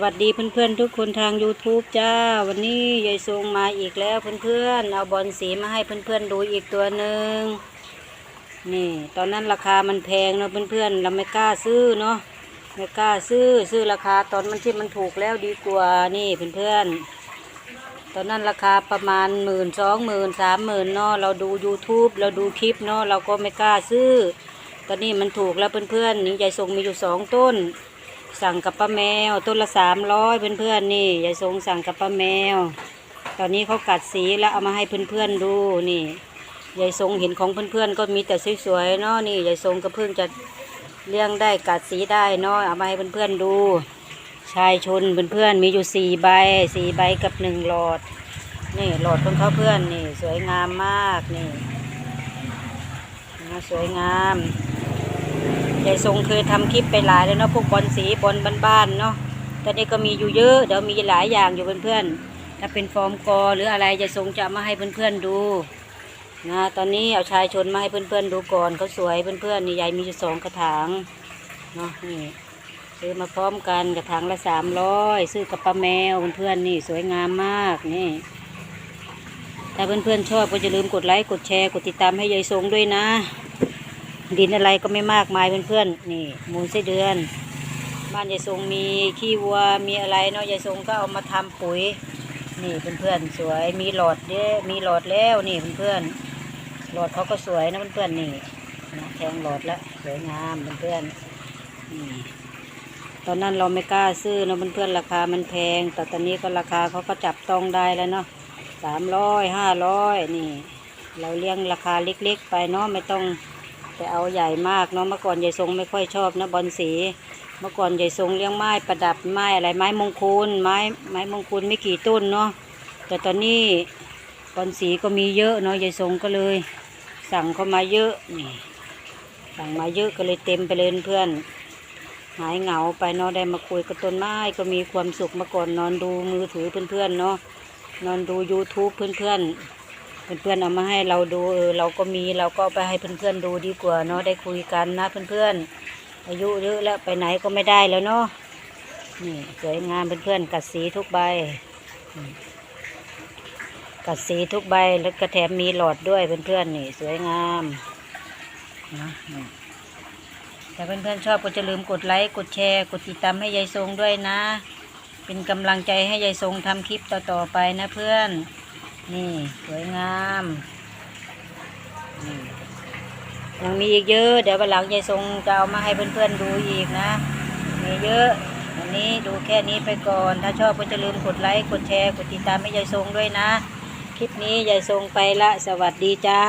วัสดีเพื่อนๆทุกคนทาง YouTube จ้า วันนี้ยายทรงมาอีกแล้วเพื่อนๆเอาบอลสีมาให้เพื่อนๆดูอีกตัวหนึ่งนี่ ตอนนั้นราคามันแพงเนาะเพื่อนๆเราไม่กล้าซื้อเนาะไม่กล้าซื้อซื้อราคาตอนมันที่มันถูกแล้วดีกว่านี่เพื่อนๆตอนนั้นราคาประมาณหมื่นสองหมื่นสามหมื่นเนาะเราดู YouTube เราดูคลิปเนาะเราก็ไม่กล้าซื้อ ตอนนี้มันถูกแล้วเพื่อนๆนี่ยายทรงมีอยู่สองต้น สั่งกับป้าแมวต้นละสามร้อยเพื่อนๆนี่ยายทรงสั่งกับป้าแมว ตอนนี้เขากัดสีแล้วเอามาให้เพื่อนๆดูนี่ยายทรงเห็นของเพื่อนๆก็มีแต่สวยๆเนาะนี่ยายทรงก็เพิ่งจะเลี้ยงได้กัดสีได้เนาะเอามาให้เพื่อนๆดู ชายชนเพื่อนๆมีอยู่สี่ใบสี่ใบกับหนึ่งหลอด นี่หลอดของเขาเพื่อนนี่สวยงามมากนี่สวยงาม ยายทรงเคยทำคลิปไปหลายแล้วเนาะพวกบอลสีบอลบ้านๆเนาะตอนนี้ก็มีอยู่เยอะเดี๋ยวมีหลายอย่างอยู่เพื่อนๆถ้าเป็นฟอร์มกอหรืออะไรยายทรงจะมาให้เพื่อนๆดูนะตอนนี้เอาชายชนมาให้เพื่อนๆดูก่อนเขาสวยเพื่อนๆนี่ยายมีอยู่สองกระถางเนาะนี่ซื้อมาพร้อมกันกระถางละสามร้อยซื้อกับป้าแมวเพื่อนๆนี่สวยงามมากนี่ถ้าเพื่อนๆชอบก็อย่าลืมกดไลค์กดแชร์กดติดตามให้ยายทรงด้วยนะ ดินอะไรก็ไม่มากมายเพื่อนๆนี่มูลไส้เดือน บ้านยายทรงมีขี้วัวมีอะไรเนาะยายทรงก็เอามาทำปุ๋ย นี่เพื่อนๆสวยมีหลอดเด้มีหลอดแล้วนี่เพื่อนๆหลอดเขาก็สวยนะเพื่อนๆนี่นะแทงหลอดแล้วสวยงามเพื่อนๆนี่ตอนนั้นเราไม่กล้าซื้อเนาะเพื่อนๆราคามันแพง แต่ตอนนี้ก็ราคาเขาก็จับต้องได้แล้วเนาะสามร้อยห้าร้อยนี่ เราเลี้ยงราคาเล็กๆ ไปเนาะไม่ต้อง แต่เอาใหญ่มากเนาะเมื่อก่อนยายทรงไม่ค่อยชอบนะบอลสี เมื่อก่อนยายทรงเลี้ยงไม้ประดับไม้อะไรไม้มงคลไม้ไม้มงคลไม่กี่ต้นเนาะแต่ตอนนี้บอลสีก็มีเยอะเนาะยายทรงก็เลย สั่งเข้ามาเยอะนี่สั่งมาเยอะก็เลยเต็มไปเลยเพื่อนหายเหงาไปเนาะได้มาคุยกับต้นไม้ก็มีความสุขเมื่อก่อนนอนดูมือถือเพื่อนๆเนาะนอนดู YouTube เพื่อนๆ เพื่อนๆเอามาให้เราดูเออเราก็มีเราก็ไปให้เพื่อนๆดูดีกว่าเนาะได้คุยกันนะเพื่อนๆอายุเยอะแล้วไปไหนก็ไม่ได้แล้วเนาะนี่สวยงามเพื่อนๆกัดสีทุกใบกัดสีทุกใบแล้วก็แถมมีหลอดด้วยเพื่อนๆนี่สวยงามนะแต่เพื่อนๆชอบก็จะลืมกดไลค์กดแชร์กดติดตามให้ยายทรงด้วยนะ เป็นกำลังใจให้ยายทรงทำคลิปต่อๆไปนะเพื่อน นี่ สวยงามยังมีอีกเยอะ เดี๋ยววันหลังยายทรงจะเอามาให้เพื่อนๆดูอีกนะ มีเยอะวันนี้ดูแค่นี้ไปก่อน ถ้าชอบก็จะลืมกดไลค์กดแชร์กดติดตามให้ยายทรงด้วยนะ คลิปนี้ยายทรงไปละ สวัสดีจ้า